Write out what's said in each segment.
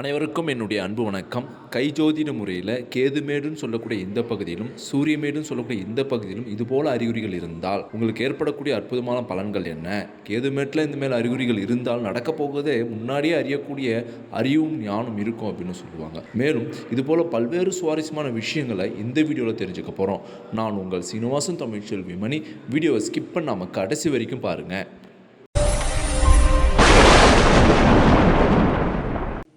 அனைவருக்கும் என்னுடைய அன்பு வணக்கம். கைஜோதிட முறையில் கேதுமேடுன்னு சொல்லக்கூடிய இந்த பகுதியிலும் சூரியமேடுன்னு சொல்லக்கூடிய இந்த பகுதியிலும் இதுபோல அறிகுறிகள் இருந்தால் உங்களுக்கு ஏற்படக்கூடிய அற்புதமான பலன்கள் என்ன? கேதுமேட்டில் இந்த மேல் அறிகுறிகள் இருந்தால் நடக்க போவதே முன்னாடியே அறியக்கூடிய அறிவும் ஞானம் இருக்கும் அப்படின்னு சொல்லுவாங்க. மேலும் இதுபோல் பல்வேறு சுவாரஸ்யமான விஷயங்களை இந்த வீடியோவில் தெரிஞ்சுக்க போகிறோம் நான் உங்கள் சீனிவாசன் தமிழ்ச்செல்வி மணி. வீடியோவை ஸ்கிப் பண்ணாமல் கடைசி வரைக்கும் பாருங்கள்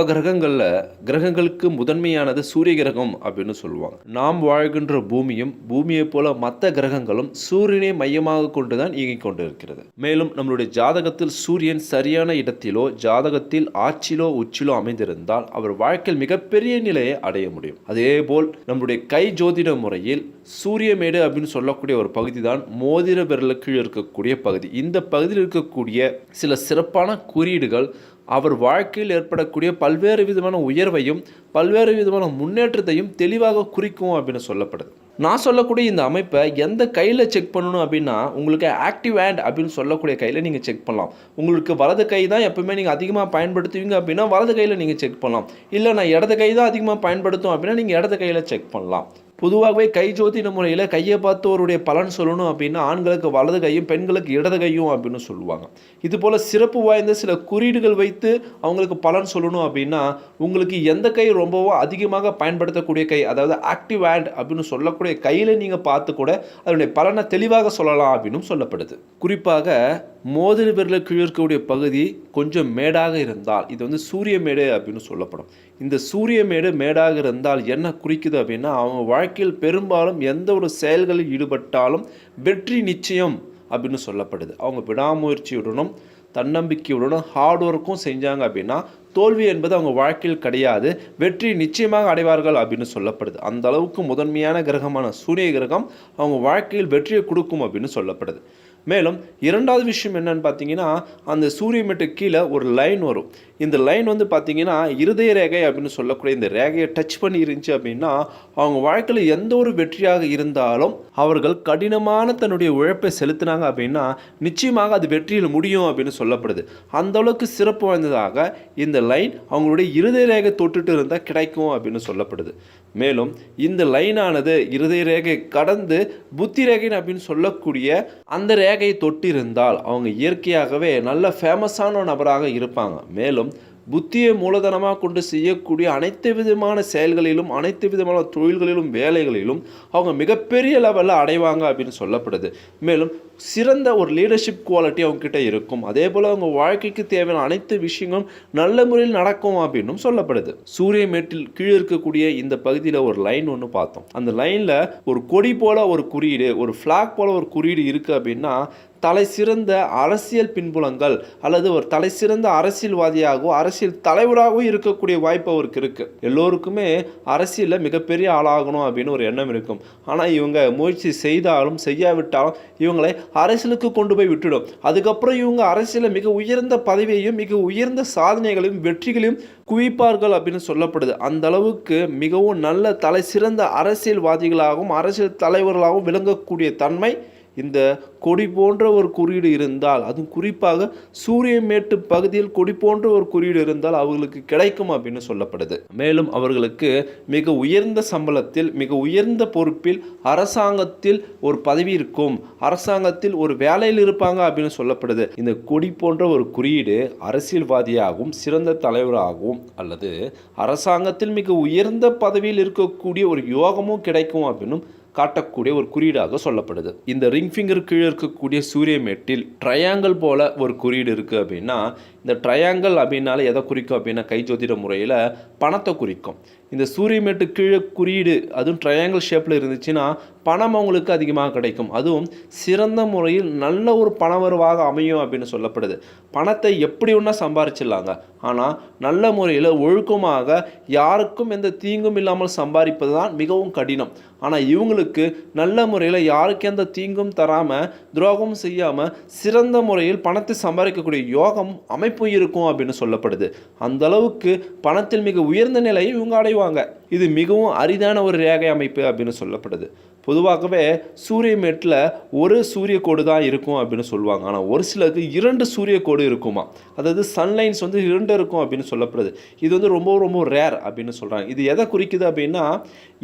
கிரகங்களில் கிரகங்களுக்கு முதன்மையானது சூரிய கிரகம் அப்படின்னு சொல்லுவாங்க. நாம் வாழ்கின்ற பூமியும் பூமியைப் போல மற்ற கிரகங்களும் சூரியனை மையமாக கொண்டு தான் இயங்கிக் கொண்டு இருக்கிறது மேலும் நம்மளுடைய ஜாதகத்தில் சூரியன் சரியான இடத்திலோ ஜாதகத்தில் ஆட்சியிலோ உச்சிலோ அமைந்திருந்தால் அவர் வாழ்க்கையில் மிகப்பெரிய நிலையை அடைய முடியும். அதே போல் நம்முடைய கை ஜோதிட முறையில் சூரியமேடு அப்படின்னு சொல்லக்கூடிய ஒரு பகுதி தான் மோதிர விரலுக்கு இருக்கக்கூடிய பகுதி. இந்த பகுதியில் இருக்கக்கூடிய சில சிறப்பான குறியீடுகள் அவர் வாழ்க்கையில் ஏற்படக்கூடிய பல்வேறு விதமான உயர்வையும் பல்வேறு விதமான முன்னேற்றத்தையும் தெளிவாக குறிக்கும் அப்படின்னு சொல்லப்படுது. நான் சொல்லக்கூடிய இந்த அமைப்பை எந்த கையில் செக் பண்ணணும் அப்படின்னா உங்களுக்கு ஆக்டிவ் ஹேண்ட் அப்படின்னு சொல்லக்கூடிய கையில் நீங்கள் செக் பண்ணலாம். உங்களுக்கு வலது கை தான் எப்பவுமே நீங்கள் அதிகமாக பயன்படுத்துவீங்க அப்படின்னா வலது கையில் நீங்கள் செக் பண்ணலாம். இல்லை நான் இடது கை தான் அதிகமாக பயன்படுத்தும் அப்படின்னா நீங்கள் இடது கையில் செக் பண்ணலாம். பொதுவாகவே கை ஜோதிட முறையில் கையை பார்த்தவருடைய பலன் சொல்லணும் அப்படின்னா ஆண்களுக்கு வலது கையும் பெண்களுக்கு இடது கையும் அப்படின்னு சொல்லுவாங்க. இது போல் சிறப்பு வாய்ந்த சில குறியீடுகள் வைத்து அவங்களுக்கு பலன் சொல்லணும் அப்படின்னா உங்களுக்கு எந்த கை ரொம்பவும் அதிகமாக பயன்படுத்தக்கூடிய கை அதாவது ஆக்டிவ் ஹேண்ட் அப்படின்னு சொல்லக்கூடிய கையில் நீங்கள் பார்த்து கூட அதனுடைய பலனை தெளிவாக சொல்லலாம் அப்படின்னு சொல்லப்படுது. குறிப்பாக மோதிர விரலுக்கு இருக்கக்கூடிய பகுதி கொஞ்சம் மேடாக இருந்தால் இது வந்து சூரிய மேடு அப்படின்னு சொல்லப்படும். இந்த சூரிய மேடு மேடாக இருந்தால் என்ன குறிக்குது அப்படின்னா அவங்க வாழ்க்கையில் பெரும்பாலும் எந்த ஒரு செயல்களில் ஈடுபட்டாலும் வெற்றி நிச்சயம் அப்படின்னு சொல்லப்படுது. அவங்க விடாமுயற்சியுடனும் தன்னம்பிக்கையுடனும் ஹார்ட் ஒர்க்கும் செஞ்சாங்க அப்படின்னா தோல்வி என்பது அவங்க வாழ்க்கையில் கிடையாது வெற்றி நிச்சயமாக அடைவார்கள் அப்படின்னு சொல்லப்படுது. அந்த அளவுக்கு முதன்மையான கிரகமான சூரிய கிரகம் அவங்க வாழ்க்கையில் வெற்றியை கொடுக்கும் அப்படின்னு சொல்லப்படுது. மேலும் இரண்டாவது விஷயம் என்னன்னு பார்த்தீங்கன்னா அந்த சூரிய கீழே ஒரு லைன் வரும். இந்த லைன் வந்து பார்த்தீங்கன்னா இருதய ரேகை அப்படின்னு சொல்லக்கூடிய இந்த ரேகையை டச் பண்ணி இருந்துச்சு அப்படின்னா அவங்க வாழ்க்கையில் எந்த ஒரு வெற்றியாக இருந்தாலும் அவர்கள் கடினமான தன்னுடைய உழைப்பை செலுத்தினாங்க அப்படின்னா நிச்சயமாக அது வெற்றியில் முடியும் அப்படின்னு சொல்லப்படுது. அந்த அளவுக்கு சிறப்பு வாய்ந்ததாக இந்த லைன் அவங்களுடைய இருதய ரேகை தொட்டுட்டு இருந்தால் கிடைக்கும் அப்படின்னு சொல்லப்படுது. மேலும் இந்த லைனானது இருதய ரேகை கடந்து புத்தி ரேகைன்னு அப்படின்னு சொல்லக்கூடிய அந்த ரேகை ரேகையை தொட்டிருந்தால் அவங்க இயற்கையாகவே நல்ல ஃபேமஸான நபராக இருப்பாங்க. மேலும் புத்தியை மூலதனமாக கொண்டு செய்யக்கூடிய அனைத்து விதமான செயல்களிலும் அனைத்து விதமான தொழில்களிலும் வேலைகளிலும் அவங்க மிகப்பெரிய லெவலில் அடைவாங்க அப்படின்னு சொல்லப்படுது. மேலும் சிறந்த ஒரு லீடர்ஷிப் குவாலிட்டி அவங்கக்கிட்ட இருக்கும். அதே போல் அவங்க வாழ்க்கைக்கு தேவையான அனைத்து விஷயங்களும் நல்ல முறையில் நடக்கும் அப்படின்னும் சொல்லப்படுது. சூரிய மேட்டில் கீழே இருக்கக்கூடிய இந்த பகுதியில் ஒரு லைன் ஒன்று பார்த்தோம். அந்த லைனில் ஒரு கொடி போல ஒரு குறியீடு ஒரு ஃப்ளாக் போல் ஒரு குறியீடு இருக்குது அப்படின்னா தலை சிறந்த அரசியல் பின்புலங்கள் அல்லது ஒரு தலை சிறந்த அரசியல்வாதியாகவோ அரசியல் தலைவராகவும் இருக்கக்கூடிய வாய்ப்பு அவருக்கு இருக்குது எல்லோருக்குமே அரசியலில் மிகப்பெரிய ஆளாகணும் அப்படின்னு ஒரு எண்ணம் இருக்கும். ஆனால் இவங்க முயற்சி செய்தாலும் செய்யாவிட்டாலும் இவங்களை அரசியலுக்கு கொண்டு போய் விட்டுடும். அதுக்கப்புறம் இவங்க அரசியலில் மிக உயர்ந்த பதவியையும் மிக உயர்ந்த சாதனைகளையும் வெற்றிகளையும் குவிப்பார்கள் அப்படின்னு சொல்லப்படுது. அந்த அளவுக்கு மிகவும் நல்ல தலை சிறந்த அரசியல்வாதிகளாகவும் அரசியல் தலைவர்களாகவும் விளங்கக்கூடிய தன்மை இந்த கொடி போன்ற ஒரு குறியீடு இருந்தால் அதுவும் குறிப்பாக சூரியமேட்டு பகுதியில் கொடி போன்ற ஒரு குறியீடு இருந்தால் அவர்களுக்கு கிடைக்கும் அப்படின்னு சொல்லப்படுது. மேலும் அவர்களுக்கு மிக உயர்ந்த சம்பளத்தில் மிக உயர்ந்த பொறுப்பில் அரசாங்கத்தில் ஒரு பதவி இருக்கும். அரசாங்கத்தில் ஒரு வேலையில் இருப்பாங்க அப்படின்னு சொல்லப்படுது. இந்த கொடி போன்ற ஒரு குறியீடு அரசியல்வாதியாகவும் சிறந்த தலைவராகவும் அல்லது அரசாங்கத்தில் மிக உயர்ந்த பதவியில் இருக்கக்கூடிய ஒரு யோகமும் கிடைக்கும் அப்படின்னும் காட்டக்கூடிய ஒரு குறியீடாக சொல்லப்படுது. இந்த ரிங் ஃபிங்கர் கீழே இருக்கக்கூடிய சூரியமேட்டில் ட்ரையாங்கிள் போல ஒரு குறியீடு இருக்குது அப்படின்னா இந்த ட்ரையாங்கிள் அப்படின்னால எதை குறிக்கும் அப்படின்னா கைஜோதிட முறையில் பணத்தை குறிக்கும். இந்த சூரியமேட்டு கீழே குறியீடு அதுவும் ட்ரையாங்கிள் ஷேப்பில் இருந்துச்சுன்னா பணம் அவங்களுக்கு அதிகமாக கிடைக்கும். அதுவும் சிறந்த முறையில் நல்ல ஒரு பணவருவாக அமையும் அப்படின்னு சொல்லப்படுது. பணத்தை எப்படி ஒன்றா சம்பாரிச்சிடலாங்க? ஆனால் நல்ல முறையில் ஒழுக்கமாக யாருக்கும் எந்த தீங்கும் இல்லாமல் சம்பாதிப்பது தான் மிகவும் கடினம். ஆனால் இவங்களுக்கு நல்ல முறையில் யாருக்கு எந்த தீங்கும் தராமல் துரோகமும் செய்யாமல் சிறந்த முறையில் பணத்தை சம்பாதிக்கக்கூடிய யோகம் அமைப்பு இருக்கும் அப்படின்னு சொல்லப்படுது. அந்த அளவுக்கு பணத்தில் மிக உயர்ந்த நிலையை இவங்க அடைய செய்வாங்க இது மிகவும் அரிதான ஒரு ரேகை அமைப்பு அப்படின்னு சொல்லப்படுது. பொதுவாகவே சூரியமேட்டில் ஒரு சூரிய கோடு தான் இருக்கும் அப்படின்னு சொல்லுவாங்க. ஆனால் ஒரு சிலருக்கு இரண்டு சூரிய கோடு இருக்குமா? அதாவது சன்லைன்ஸ் வந்து இரண்டு இருக்கும் அப்படின்னு சொல்லப்படுது. இது வந்து ரொம்ப ரொம்ப ரேர் அப்படின்னு சொல்கிறாங்க இது எதை குறிக்குது அப்படின்னா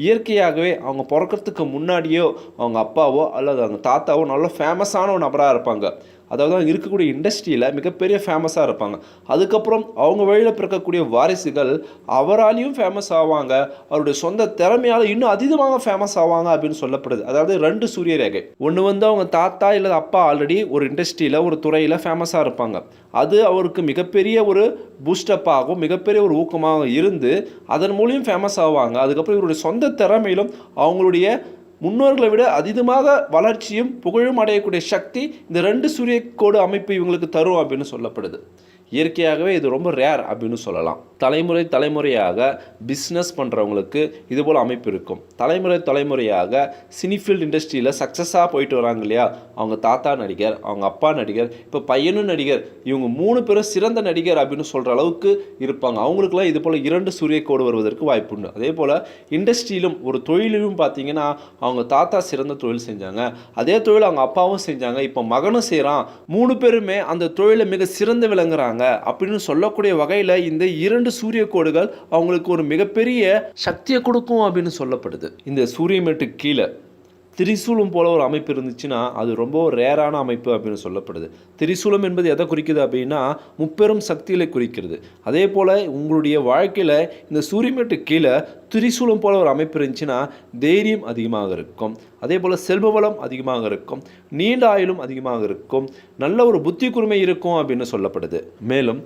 இயற்கையாகவே அவங்க பிறக்கறதுக்கு முன்னாடியோ அவங்க அப்பாவோ அல்லது அவங்க தாத்தாவோ நல்ல ஃபேமஸான ஒரு நபராக இருப்பாங்க. அதாவது அவங்க இருக்கக்கூடிய இண்டஸ்ட்ரியில் மிகப்பெரிய ஃபேமஸாக இருப்பாங்க. அதுக்கப்புறம் அவங்க வழியில் பிறக்கக்கூடிய வாரிசுகள் அவராலையும் ஃபேமஸ் ஆவாங்க. அவருடைய சொந்த திறமையால் இன்னும் அதிகமாக ஃபேமஸ் ஆவாங்க அப்படின்னு சொல்லப்படுது. அதாவது ரெண்டு சூரிய ரேகை. ஒன்று வந்து அவங்க தாத்தா இல்லை அப்பா ஆல்ரெடி ஒரு இண்டஸ்ட்ரியில் ஒரு துறையில் ஃபேமஸாக இருப்பாங்க. அது அவருக்கு மிகப்பெரிய ஒரு பூஸ்டப்பாகவும் ஆகும் மிகப்பெரிய ஒரு ஊக்கமாக இருந்து அதன் மூலியம் ஃபேமஸ் ஆவாங்க. அதுக்கப்புறம் இவருடைய சொந்த திறமையிலும் அவங்களுடைய முன்னோர்களை விட அதிகமாக வளர்ச்சியும் புகழும் அடையக்கூடிய சக்தி இந்த ரெண்டு சூரிய கோடு அமைப்பு இவங்களுக்கு தரும் அப்படின்னு சொல்லப்படுது. இயற்கையாகவே இது ரொம்ப ரேர் அப்படின்னு சொல்லலாம். தலைமுறை தலைமுறையாக பிஸ்னஸ் பண்ணுறவங்களுக்கு இது போல் அமைப்பு இருக்கும். தலைமுறை தலைமுறையாக சினிஃபீல்ட் இண்டஸ்ட்ரியில் சக்ஸஸாக போயிட்டு வராங்க இல்லையா? அவங்க தாத்தா நடிகர் அவங்க அப்பா நடிகர் இப்போ பையனும் நடிகர் இவங்க மூணு பேரும் சிறந்த நடிகர் அப்படின்னு சொல்கிற அளவுக்கு இருப்பாங்க. அவங்களுக்குலாம் இது போல் இரண்டு சூரிய கோடு வருவதற்கு வாய்ப்பு உண்டு. அதே போல் இண்டஸ்ட்ரியிலும் ஒரு தொழிலும் பார்த்தீங்கன்னா அவங்க தாத்தா சிறந்த தொழில் செஞ்சாங்க. அதே தொழில் அவங்க அப்பாவும் செஞ்சாங்க. இப்போ மகனும் செய்கிறான் மூணு பேருமே அந்த தொழிலை மிக சிறந்து விளங்குறாங்க. அப்படின்னு சொல்லக்கூடிய வகையில் இந்த இரண்டு சூரிய கோடுகள் அவங்களுக்கு ஒரு மிகப்பெரிய சக்தியை கொடுக்கும் அப்படின்னு சொல்லப்படுது. இந்த சூரியமேட்டு கீழே. திரிசூலம் போல ஒரு அமைப்பு இருந்துச்சுன்னா அது ரொம்ப ரேரான அமைப்பு அப்படின்னு சொல்லப்படுது. திரிசூலம் என்பது எதை குறிக்குது அப்படின்னா முப்பெரும் சக்திகளை குறிக்கிறது. அதே போல் உங்களுடைய வாழ்க்கையில் இந்த சூரியமேட்டு கீழே திரிசூலம் போல ஒரு அமைப்பு இருந்துச்சுன்னா தைரியம் அதிகமாக இருக்கும். அதே போல் செல்வ வளம் அதிகமாக இருக்கும். நீண்ட ஆயுளும் அதிகமாக இருக்கும். நல்ல ஒரு புத்தி குறுமை இருக்கும் அப்படின்னு சொல்லப்படுது. மேலும்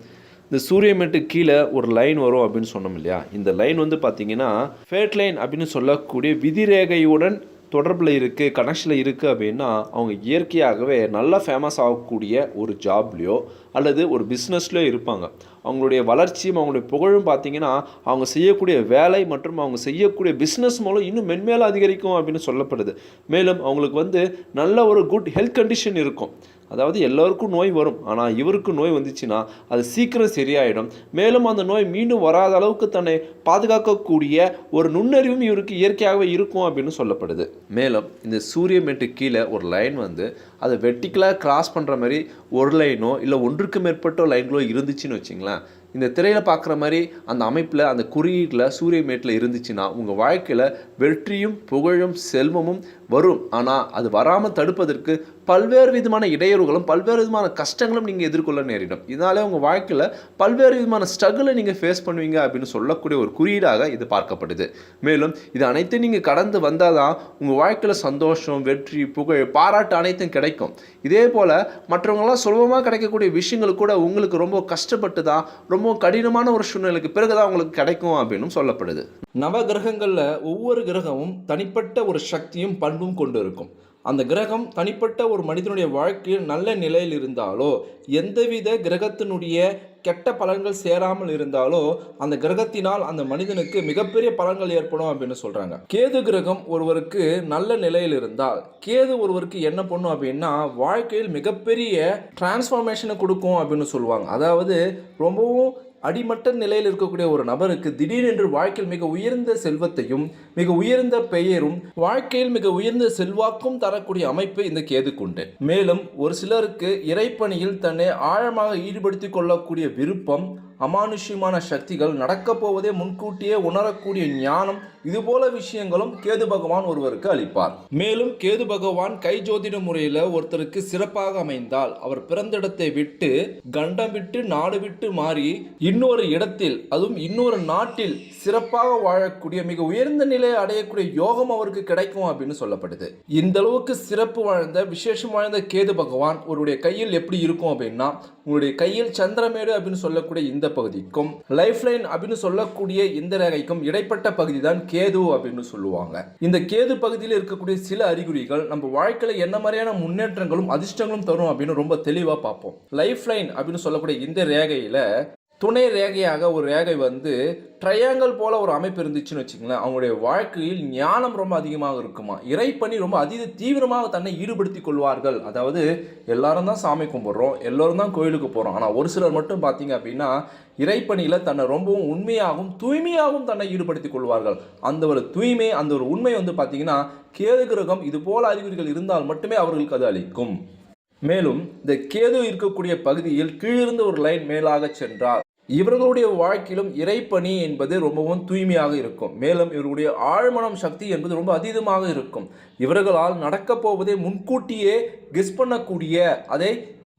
இந்த சூரியமேட்டு கீழே ஒரு லைன் வரும் அப்படின்னு சொன்னோம் இல்லையா? இந்த லைன் வந்து பார்த்தீங்கன்னா ஃபேட் லைன் அப்படின்னு சொல்லக்கூடிய விதிரேகையுடன் தொடர்பில் இருக்குது கனெக்ஷனில் இருக்குது அப்படின்னா அவங்க இயற்கையாகவே நல்லா ஃபேமஸ் ஆகக்கூடிய ஒரு ஜாப்லேயோ அல்லது ஒரு பிஸ்னஸ்லையோ இருப்பாங்க. அவங்களுடைய வளர்ச்சியும் அவங்களுடைய புகழும் பார்த்திங்கன்னா அவங்க செய்யக்கூடிய வேலை மற்றும் அவங்க செய்யக்கூடிய பிஸ்னஸ் மூலம் இன்னும் மென்மேலும் அதிகரிக்கும் அப்படின்னு சொல்லப்படுது. மேலும் அவங்களுக்கு வந்து நல்ல ஒரு குட் ஹெல்த் கண்டிஷன் இருக்கும். அதாவது எல்லோருக்கும் நோய் வரும். ஆனால் இவருக்கு நோய் வந்துச்சுன்னா அது சீக்கிரம் சரியாயிடும். மேலும் அந்த நோய் மீண்டும் வராத அளவுக்கு தன்னை பாதுகாக்கக்கூடிய ஒரு நுண்ணறிவும் இவருக்கு இயற்கையாகவே இருக்கும் அப்படின்னு சொல்லப்படுது. மேலும் இந்த சூரியமேட்டு கீழே ஒரு லைன் வந்து அதை வெட்டிக்கலாக கிராஸ் பண்ணுற மாதிரி ஒரு லைனோ இல்லை ஒன்றுக்கு மேற்பட்ட லைன்களோ இருந்துச்சுன்னு வச்சிங்களேன் இந்த திரையில் பார்க்குற மாதிரி அந்த அமைப்பில் அந்த குறியீட்டில் சூரியமேட்டில் இருந்துச்சுன்னா உங்கள் வாழ்க்கையில் வெற்றியும் புகழும் செல்வமும் வரும். ஆனால் அது வராமல் தடுப்பதற்கு பல்வேறு விதமான இடையூறுகளும் பல்வேறு விதமான கஷ்டங்களும் நீங்கள் எதிர்கொள்ள நேரிடும். இதனாலே உங்கள் வாழ்க்கையில் பல்வேறு விதமான ஸ்ட்ரகிளை நீங்கள் ஃபேஸ் பண்ணுவீங்க அப்படின்னு சொல்லக்கூடிய ஒரு குறியீடாக இது பார்க்கப்படுது. மேலும் இது அனைத்தையும் நீங்கள் கடந்து வந்தால் தான் உங்கள் வாழ்க்கையில் சந்தோஷம் வெற்றி புகழ் பாராட்டு அனைத்தும் கிடைக்கும். இதே போல் மற்றவங்களாம் சுலபமாக கிடைக்கக்கூடிய விஷயங்கள் கூட உங்களுக்கு ரொம்ப கஷ்டப்பட்டு தான் ரொம்ப கடினமான ஒரு சூழ்நிலைக்கு பிறகு தான் உங்களுக்கு கிடைக்கும் அப்படின்னு சொல்லப்படுது. நவ கிரகங்களில் ஒவ்வொரு கிரகமும் தனிப்பட்ட ஒரு சக்தியும் பண்பும் கொண்டு இருக்கும் அந்த கிரகம் தனிப்பட்ட ஒரு மனிதனுடைய வாழ்க்கையில் நல்ல நிலையில் இருந்தாலோ எந்தவித கிரகத்தினுடைய கெட்ட பலன்கள் சேராமல் இருந்தாலோ அந்த கிரகத்தினால் அந்த மனிதனுக்கு மிகப்பெரிய பலன்கள் ஏற்படும் அப்படின்னு சொல்கிறாங்க கேது கிரகம் ஒருவருக்கு நல்ல நிலையில் இருந்தால் கேது ஒருவருக்கு என்ன பண்ணும் அப்படின்னா வாழ்க்கையில் மிகப்பெரிய டிரான்ஸ்ஃபார்மேஷனை கொடுக்கும் அப்படின்னு சொல்லுவாங்க. அதாவது ரொம்பவும் அடிமட்ட நிலையில் இருக்கக்கூடிய ஒரு நபருக்கு திடீரென்று வாழ்க்கையில் மிக உயர்ந்த செல்வத்தையும் மிக உயர்ந்த பெயரும் வாழ்க்கையில் மிக உயர்ந்த செல்வாக்கும் தரக்கூடிய அமைப்பு இந்த கேதுக்குண்டு மேலும் ஒரு சிலருக்கு இறைப்பணியில் தன்னை ஆழமாக ஈடுபடுத்திக் கொள்ளக்கூடிய விருப்பம் அமானுஷ்யமான சக்திகள் நடக்கப் போவதே முன்கூட்டியே உணரக்கூடிய ஞானம் இதுபோல விஷயங்களும் கேது பகவான் ஒருவருக்கு அளிப்பார். மேலும் கேது பகவான் கை ஜோதிட முறையில் ஒருத்தருக்கு சிறப்பாக அமைந்தால் அவர் பிறந்த இடத்தை விட்டு கண்டம் விட்டு நாடு விட்டு மாறி இன்னொரு இடத்தில் அதுவும் இன்னொரு நாட்டில் சிறப்பாக வாழக்கூடிய மிக உயர்ந்த நிலையை அடையக்கூடிய யோகம் அவருக்கு கிடைக்கும் அப்படின்னு சொல்லப்படுது. இந்த அளவுக்கு சிறப்பு வாழ்ந்த விசேஷம் வாழ்ந்த கேது பகவான் ஒருவருடைய கையில் எப்படி இருக்கும் அப்படின்னா உங்களுடைய கையில் சந்திரமேடு அப்படின்னு சொல்லக்கூடிய இந்த பகுதிக்கும் லைஃப் லைன் அப்படின்னு சொல்லக்கூடிய இந்த ரேகைக்கும் இடைப்பட்ட பகுதி தான் கேது அப்படின்னு சொல்லுவாங்க. இந்த கேது பகுதியில் இருக்கக்கூடிய சில அறிகுறிகள் நம்ம வாழ்க்கையில என்ன மாதிரியான முன்னேற்றங்களும் அதிர்ஷ்டங்களும் தரும் அப்படின்னு ரொம்ப தெளிவா பார்ப்போம். லைஃப் லைன் அப்படின்னு சொல்லக்கூடிய இந்த ரேகையில் துணை ரேகையாக ஒரு ரேகை வந்து ட்ரையாங்கல் போல ஒரு அமைப்பு இருந்துச்சுன்னு வச்சுங்களேன் அவங்களுடைய வாழ்க்கையில் ஞானம் ரொம்ப அதிகமாக இருக்குமா? இறைப்பணி ரொம்ப அதீத தீவிரமாக தன்னை ஈடுபடுத்தி கொள்வார்கள். அதாவது எல்லாரும் தான் சாமி கும்பிட்றோம் எல்லோரும் தான் கோயிலுக்கு போகிறோம் ஆனால் ஒரு சிலர் மட்டும் பார்த்தீங்க அப்படின்னா இறைப்பணியில் தன்னை ரொம்பவும் உண்மையாகவும் தூய்மையாகவும் தன்னை ஈடுபடுத்தி கொள்வார்கள். அந்த ஒரு தூய்மை அந்த ஒரு உண்மை வந்து பார்த்தீங்கன்னா கேது கிரகம் இது போல அறிகுறிகள் இருந்தால் மட்டுமே அவர்களுக்கு அது அளிக்கும். மேலும் இந்த கேது இருக்கக்கூடிய பகுதியில் கீழிருந்து ஒரு லைன் மேலாக சென்றால் இவர்களுடைய வாழ்க்கையிலும் இறைப்பணி என்பது ரொம்பவும் தூய்மையாக இருக்கும். மேலும் இவர்களுடைய ஆழ்மனம் சக்தி என்பது ரொம்ப அதீதமாக இருக்கும். இவர்களால் நடக்கப் போவதை முன்கூட்டியே கெஸ் பண்ணக்கூடிய அதை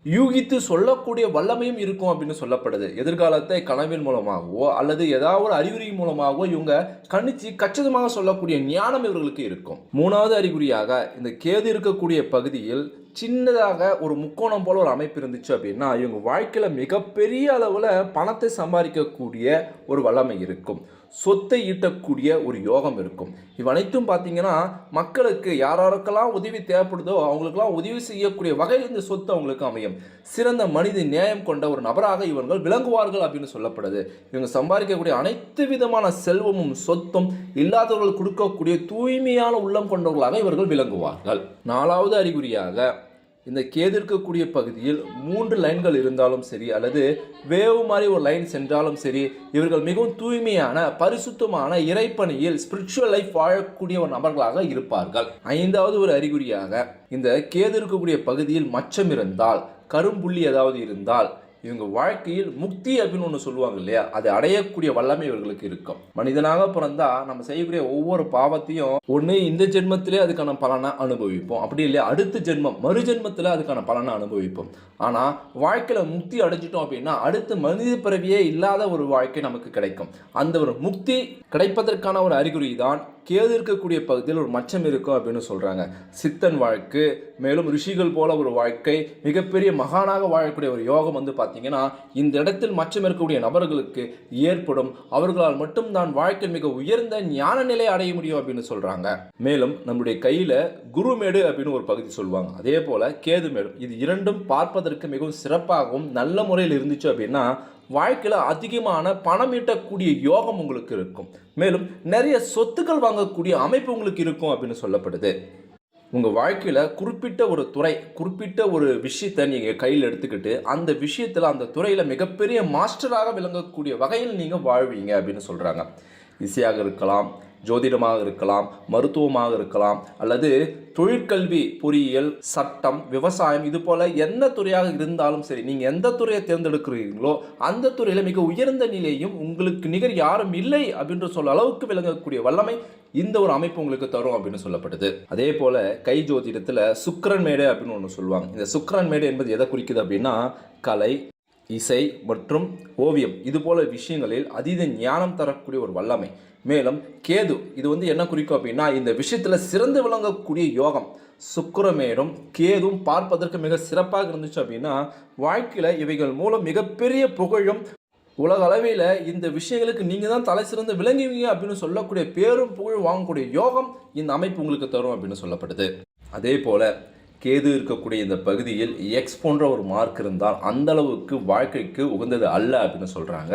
யூகித்து சொல்லக்கூடிய வல்லமையும் இருக்கும் அப்படின்னு சொல்லப்படுது. எதிர்காலத்தை கனவின் மூலமாகவோ அல்லது ஏதாவது ஒரு அறிகுறி மூலமாகவோ இவங்க கணிச்சு கச்சிதமாக சொல்லக்கூடிய ஞானம் இவர்களுக்கு இருக்கும். மூணாவது அறிகுறியாக இந்த கேது இருக்கக்கூடிய பகுதியில் சின்னதாக ஒரு முக்கோணம் போல ஒரு அமைப்பு இருந்துச்சு அப்படின்னா இவங்க வாழ்க்கையில் மிகப்பெரிய அளவில் பணத்தை சம்பாதிக்கக்கூடிய ஒரு வல்லமை இருக்கும். சொத்தை ஈட்டக்கூடிய ஒரு யோகம் இருக்கும். இவனைத்தும் பார்த்தீங்கன்னா மக்களுக்கு யாராருக்கெல்லாம் உதவி தேவைப்படுதோ அவங்களுக்கெல்லாம் உதவி செய்யக்கூடிய வகையில் இந்த சொத்து அவங்களுக்கு அமையும். சிறந்த மனித நியாயம் கொண்ட ஒரு நபராக இவர்கள் விளங்குவார்கள் அப்படின்னு சொல்லப்படுது. இவங்க சம்பாதிக்கக்கூடிய அனைத்து விதமான செல்வமும் சொத்தும் இல்லாதவர்கள் கொடுக்கக்கூடிய தூய்மையான உள்ளம் கொண்டவர்களாக இவர்கள் விளங்குவார்கள். நாலாவது அறிகுறியாக இந்த கேது இருக்கக்கூடிய பகுதியில் மூன்று லைன்கள் இருந்தாலும் சரி அல்லது வேவு மாதிரி ஒரு லைன் சென்றாலும் சரி இவர்கள் மிகவும் தூய்மையான பரிசுத்தமான இறைப்பணியில் ஸ்பிரிச்சுவல் லைஃப் வாழக்கூடிய ஒரு நபர்களாக இருப்பார்கள். ஐந்தாவது ஒரு அறிகுறியாக இந்த கேது இருக்கக்கூடிய பகுதியில் மச்சம் இருந்தால் கரும்புள்ளி ஏதாவது இருந்தால் இவங்க வாழ்க்கையில் முக்தி அப்படின்னு ஒன்று சொல்லுவாங்க இல்லையா? அதை அடையக்கூடிய வல்லமை இவர்களுக்கு இருக்கும். மனிதனாக பிறந்தா நம்ம செய்யக்கூடிய ஒவ்வொரு பாவத்தையும் ஒன்று இந்த ஜென்மத்திலே அதுக்கான பலனை அனுபவிப்போம். அப்படி இல்லையா? அடுத்த ஜென்மம் மறு ஜென்மத்தில் அதுக்கான பலனை அனுபவிப்போம். ஆனால் வாழ்க்கையில் முக்தி அடைஞ்சிட்டோம் அப்படின்னா அடுத்த மனித பிறவியே இல்லாத ஒரு வாழ்க்கை நமக்கு கிடைக்கும். அந்த ஒரு முக்தி கிடைப்பதற்கான ஒரு அறிகுறி தான் கேது இருக்கக்கூடிய பகுதியில் ஒரு மச்சம் இருக்கும் அப்படின்னு சொல்கிறாங்க சித்தன் வாழ்க்கை மேலும் ரிஷிகள் போல ஒரு வாழ்க்கை மிகப்பெரிய மகானாக வாழக்கூடிய ஒரு யோகம் வந்து பார்த்தீங்கன்னா இந்த இடத்தில் மச்சம் இருக்கக்கூடிய நபர்களுக்கு ஏற்படும். அவர்களால் மட்டும் தான் வாழ்க்கை மிக உயர்ந்த ஞான நிலை அடைய முடியும் அப்படின்னு சொல்கிறாங்க மேலும் நம்முடைய கையில் குருமேடு அப்படின்னு ஒரு பகுதி சொல்லுவாங்க. அதே போல் கேது மேடும். இது இரண்டும் பார்ப்பதற்கு மிகவும் சிறப்பாகவும் நல்ல முறையில் இருந்துச்சு அப்படின்னா வாழ்க்கையில் அதிகமான பணம் ஈட்டக்கூடிய யோகம் உங்களுக்கு இருக்கும். மேலும் நிறைய சொத்துக்கள் வாங்கக்கூடிய அமைப்பு உங்களுக்கு இருக்கும் அப்படின்னு சொல்லப்படுது. உங்கள் வாழ்க்கையில் குறிப்பிட்ட ஒரு துறை குறிப்பிட்ட ஒரு விஷயத்தை நீங்கள் கையில் எடுத்துக்கிட்டு அந்த விஷயத்தில் அந்த துறையில் மிகப்பெரிய மாஸ்டராக விளங்கக்கூடிய வகையில் நீங்கள் வாழ்வீங்க அப்படின்னு சொல்கிறாங்க இசையாக இருக்கலாம் ஜோதிடமாக இருக்கலாம் மருத்துவமாக இருக்கலாம் அல்லது தொழிற்கல்வி பொறியியல் சட்டம் விவசாயம் இது போல் எந்த துறையாக இருந்தாலும் சரி நீங்கள் எந்த துறையை தேர்ந்தெடுக்கிறீங்களோ அந்த துறையில் மிக உயர்ந்த நிலையும் உங்களுக்கு நிகர் யாரும் இல்லை அப்படின்ற சொல்ல அளவுக்கு விளங்கக்கூடிய வல்லமை இந்த ஒரு அமைப்பு உங்களுக்கு தரும் அப்படின்னு சொல்லப்படுது அதே போல் கை ஜோதிடத்தில் சுக்கரன் மேடை அப்படின்னு ஒன்று சொல்லுவாங்க. இந்த சுக்கரன் மேடை என்பது எதை குறிக்குது அப்படின்னா கலை இசை மற்றும் ஓவியம் இது போல விஷயங்களில் அதீத ஞானம் தரக்கூடிய ஒரு வல்லமை. மேலும் கேது இது வந்து என்ன குறிக்கும் அப்படின்னா இந்த விஷயத்தில் சிறந்து விளங்கக்கூடிய யோகம். சுக்கிரமேடும் கேதும் பார்ப்பதற்கு மிக சிறப்பாக இருந்துச்சு அப்படின்னா வாழ்க்கையில் இவைகள் மூலம் மிகப்பெரிய புகழும் உலக அளவில் இந்த விஷயங்களுக்கு நீங்கள் தான் தலை சிறந்து விளங்குவீங்க அப்படின்னு சொல்லக்கூடிய பேரும் புகழ் வாங்கக்கூடிய யோகம் இந்த அமைப்பு உங்களுக்கு தரும் அப்படின்னு சொல்லப்படுது. அதே போல் கேது இருக்கக்கூடிய இந்த பகுதியில் எக்ஸ் போன்ற ஒரு மார்க் இருந்தால் அந்த அளவுக்கு வாழ்க்கைக்கு உகந்தது அல்ல அப்படின்னு சொல்கிறாங்க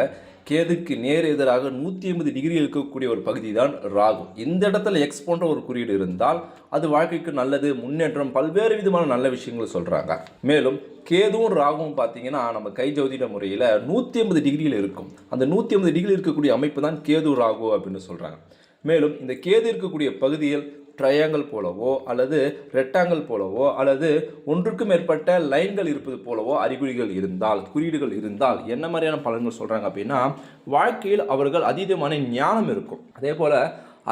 கேதுக்கு நேர் எதிராக நூற்றி ஐம்பது டிகிரி இருக்கக்கூடிய ஒரு பகுதி தான் ராகு. இந்த இடத்துல எக்ஸ் போன்ற ஒரு குறியீடு இருந்தால் அது வாழ்க்கைக்கு நல்லது முன்னேற்றம் பல்வேறு விதமான நல்ல விஷயங்களை சொல்கிறாங்க மேலும் கேதுவும் ராகுவும் பார்த்தீங்கன்னா நம்ம கை ஜோதிட முறையில் நூற்றி ஐம்பது டிகிரியில் இருக்கும். அந்த நூற்றி ஐம்பது டிகிரி இருக்கக்கூடிய அமைப்பு தான் கேது ராகு அப்படின்னு சொல்கிறாங்க மேலும் இந்த கேது இருக்கக்கூடிய பகுதியில் ட்ரையாங்கிள் போலவோ அல்லது ரெக்டாங்கிள் போலவோ அல்லது ஒன்றுக்கும் மேற்பட்ட லைன்கள் இருப்பது போலவோ அறிகுறிகள் இருந்தால் குறியீடுகள் இருந்தால் என்ன மாதிரியான பலன்கள் சொல்கிறாங்க அப்படின்னா வாழ்க்கையில் அவர்கள் அதீதமான ஞானம் இருக்கும். அதே போல்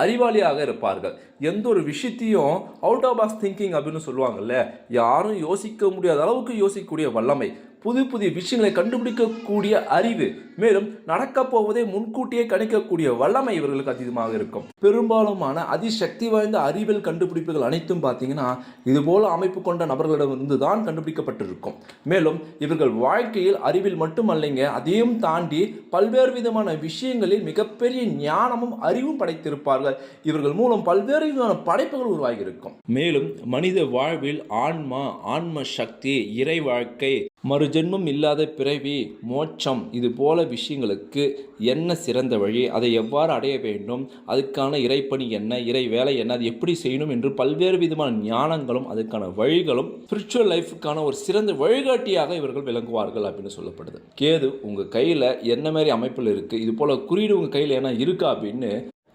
அறிவாளியாக இருப்பார்கள். எந்த ஒரு விஷயத்தையும் அவுட் ஆஃப் பாக்ஸ் திங்கிங் அப்படின்னு சொல்லுவாங்கல்ல யாரும் யோசிக்க முடியாத அளவுக்கு யோசிக்கக்கூடிய வல்லமை. புது புதிய விஷயங்களை கண்டுபிடிக்கக்கூடிய அறிவு. மேலும் நடக்கப் போவதை முன்கூட்டியே கணிக்கக்கூடிய வல்லமை இவர்களுக்கு அதிகமாக இருக்கும். பெரும்பாலுமான அதிசக்தி வாய்ந்த அறிவியல் கண்டுபிடிப்புகள் அனைத்தும் பார்த்தீங்கன்னா இதுபோல அமைப்பு கொண்ட நபர்களிடமிருந்து தான் கண்டுபிடிக்கப்பட்டிருக்கும். மேலும் இவர்கள் வாழ்க்கையில் அறிவில் மட்டுமல்லைங்க அதையும் தாண்டி பல்வேறு விதமான விஷயங்களில் மிகப்பெரிய ஞானமும் அறிவும் படைத்திருப்பார்கள். இவர்கள் மூலம் பல்வேறு விதமான படைப்புகள் உருவாகியிருக்கும். மேலும் மனித வாழ்வில் ஆன்மா ஆன்ம சக்தி இறை வாழ்க்கை மறுஜென்மம் இல்லாத பிறவி மோட்சம் இது போல விஷயங்களுக்கு என்ன சிறந்த வழி? அதை எவ்வாறு அடைய வேண்டும்? அதுக்கான இறைப்பணி என்ன? இறை வேலை என்ன? அது எப்படி செய்யணும்? என்று பல்வேறு விதமான ஞானங்களும் அதுக்கான வழிகளும் ஸ்பிரிச்சுவல் லைஃபுக்கான ஒரு சிறந்த வழிகாட்டியாக இவர்கள் விளங்குவார்கள் அப்படின்னு சொல்லப்படுது. கேது உங்கள் கையில் என்ன மாதிரி அமைப்பில் இருக்குது இது போல் குறியீடு உங்கள் கையில் என்ன இருக்கா அப்படின்னு